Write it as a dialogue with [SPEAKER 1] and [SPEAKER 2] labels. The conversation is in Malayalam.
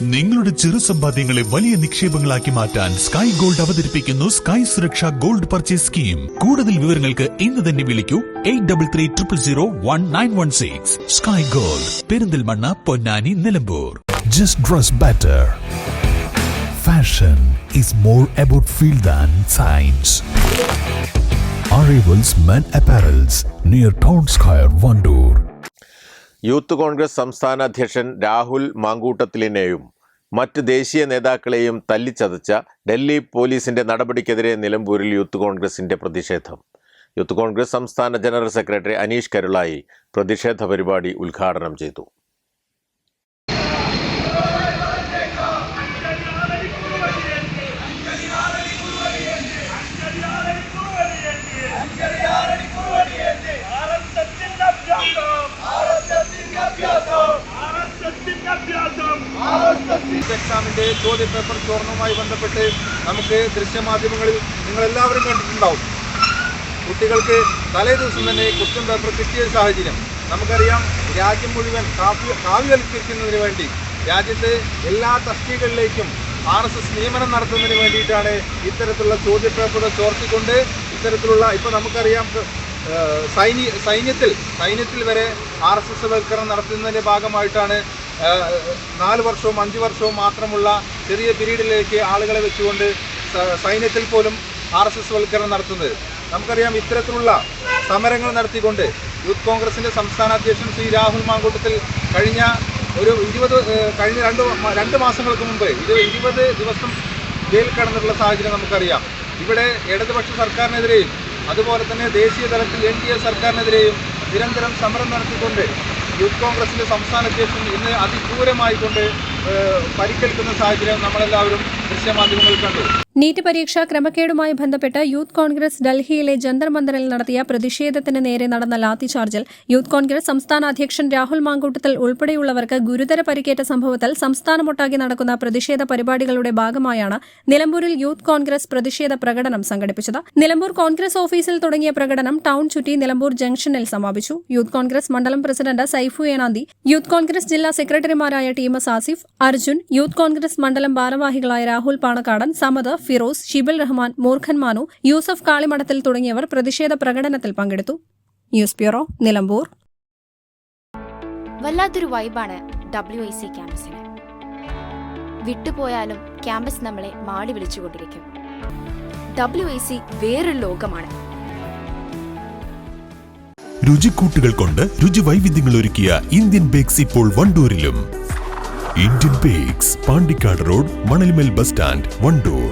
[SPEAKER 1] നിങ്ങളുടെ ചെറു സമ്പാദ്യങ്ങളെ വലിയ നിക്ഷേപങ്ങളാക്കി മാറ്റാൻ സ്കൈ ഗോൾഡ് അവതരിപ്പിക്കുന്നു Sky Suraksha Gold purchase scheme കൂടുതൽ വിവരങ്ങൾക്ക് ഇന്ന് തന്നെ വിളിക്കൂ eight double three triple zero one nine one six Sky Gold Perinthalmanna Ponnani Nilambur.
[SPEAKER 2] Just dress better fashion is more about feel than science arrivals men apparels near town square Vandoor.
[SPEAKER 3] Youth Congress സംസ്ഥാന അധ്യക്ഷൻ രാഹുൽ മാങ്കൂട്ടത്തിലിനെയും മറ്റ് ദേശീയ നേതാക്കളെയും തല്ലിച്ചതച്ച ഡൽഹി പോലീസിന്റെ നടപടിക്കെതിരെ നിലമ്പൂരിൽ യൂത്ത് കോൺഗ്രസിന്റെ പ്രതിഷേധം. യൂത്ത് കോൺഗ്രസ് സംസ്ഥാന ജനറൽ സെക്രട്ടറി അനീഷ് കരുളായി പ്രതിഷേധ പരിപാടി ഉദ്ഘാടനം ചെയ്തു.
[SPEAKER 4] എക്സാമിന്റെ ചോദ്യ പേപ്പർ ചോർണവുമായി ബന്ധപ്പെട്ട് നമുക്ക് ദൃശ്യമാധ്യമങ്ങളിൽ നിങ്ങൾ എല്ലാവരും കണ്ടിട്ടുണ്ടാവും. കുട്ടികൾക്ക് തലേ ദിവസം തന്നെ ക്വസ്റ്റ്യൻ പേപ്പർ കിട്ടിയ സാഹചര്യം. നമുക്കറിയാം രാജ്യം മുഴുവൻ കാവ്യ കാവ്യവൽക്കരിക്കുന്നതിന് വേണ്ടി രാജ്യത്തെ എല്ലാ തസ്തികകളിലേക്കും ആർ എസ് എസ് നിയമനം നടത്തുന്നതിന് വേണ്ടിയിട്ടാണ് ഇത്തരത്തിലുള്ള ചോദ്യ പേപ്പറുകൾ ചോർത്തിക്കൊണ്ട് ഇത്തരത്തിലുള്ള ഇപ്പോൾ നമുക്കറിയാം സൈനി സൈന്യത്തിൽ സൈന്യത്തിൽ വരെ ആർ എസ് എസ് വൽക്കരണം നടത്തുന്നതിന്റെ ഭാഗമായിട്ടാണ് നാല് വർഷവും അഞ്ച് വർഷവും മാത്രമുള്ള ചെറിയ പീരീഡിലേക്ക് ആളുകളെ വെച്ചുകൊണ്ട് സൈന്യത്തിൽ പോലും ആർ എസ് എസ് വൽക്കരണം നടത്തുന്നത്. നമുക്കറിയാം ഇത്തരത്തിലുള്ള സമരങ്ങൾ നടത്തിക്കൊണ്ട് യൂത്ത് കോൺഗ്രസിന്റെ സംസ്ഥാന അധ്യക്ഷൻ ശ്രീ രാഹുൽ മാങ്കൂട്ടത്തിൽ കഴിഞ്ഞ ഒരു ഇരുപത് കഴിഞ്ഞ രണ്ട് രണ്ട് മാസങ്ങൾക്ക് മുമ്പ് ഇത് ഇരുപത് ദിവസം ജയിലിൽ കടന്നിട്ടുള്ള സാഹചര്യം നമുക്കറിയാം. ഇവിടെ ഇടതുപക്ഷ സർക്കാരിനെതിരെയും അതുപോലെ തന്നെ ദേശീയ തലത്തിൽ എൻ ഡി എ സർക്കാരിനെതിരെയും നിരന്തരം സമരം നടത്തിക്കൊണ്ട് യൂത്ത് കോൺഗ്രസിന്റെ സംസ്ഥാന അധ്യക്ഷൻ ഇന്ന് അതിക്രൂരമായിക്കൊണ്ട് പരിക്കേൽക്കുന്ന സാഹചര്യം നമ്മളെല്ലാവരും
[SPEAKER 5] നീറ്റ് പരീക്ഷാ ക്രമക്കേടുമായി ബന്ധപ്പെട്ട് യൂത്ത് കോൺഗ്രസ് ഡൽഹിയിലെ ജന്തർ മന്ദറിൽ നടത്തിയ പ്രതിഷേധത്തിന് നേരെ നടന്ന ലാത്തിചാർജിൽ യൂത്ത് കോൺഗ്രസ് സംസ്ഥാന അധ്യക്ഷൻ രാഹുൽ മാങ്കൂട്ടത്തിൽ ഉൾപ്പെടെയുള്ളവർക്ക് ഗുരുതര പരിക്കേറ്റ സംഭവത്തിൽ സംസ്ഥാനമൊട്ടാകെ നടക്കുന്ന പ്രതിഷേധ പരിപാടികളുടെ ഭാഗമായാണ് നിലമ്പൂരിൽ യൂത്ത് കോൺഗ്രസ് പ്രതിഷേധ പ്രകടനം സംഘടിപ്പിച്ചത്. നിലമ്പൂർ കോൺഗ്രസ് ഓഫീസിൽ തുടങ്ങിയ പ്രകടനം ടൌൺ ചുറ്റി നിലമ്പൂർ ജംഗ്ഷനിൽ സമാപിച്ചു. യൂത്ത് കോൺഗ്രസ് മണ്ഡലം പ്രസിഡന്റ് സൈഫു ഏനാന്തി യൂത്ത് കോൺഗ്രസ് ജില്ലാ സെക്രട്ടറിമാരായ T M S Asif Arjun Youth Congress മണ്ഡലം ഭാരവാഹികളായ രാഹുൽ പാണക്കാടൻ സമദ് ഫിറോസ് ഷിബിൽ റഹ്മാൻ മൂർഖൻ മാനു യൂസഫ് കാളിമഠത്തിൽ തുടങ്ങിയവർ പ്രതിഷേധ പ്രകടനത്തിൽ പങ്കെടുത്തു. News bureau Nilambur.
[SPEAKER 6] വല്ലാത്തൊരു വൈബാണ് ഡബ്ല്യു ഐ സി ക്യാമ്പസിന്. വിട്ടുപോയാലും ക്യാമ്പസ് നമ്മളെ മാടി വിളിച്ചുകൊണ്ടിരിക്കും. ഡബ്ല്യു ഐ സി വേറൊരു ലോകമാണ്.
[SPEAKER 1] രുചിക്കൂട്ടുകൾ കൊണ്ട് രുചി വൈവിധ്യങ്ങൾ ഒരുക്കിയ ഇന്ത്യൻ ബേക്സ് ഇപ്പോൾ വണ്ടൂരിലും. Indian Bakes Pandikkad road Manalmel bus stand Wandoor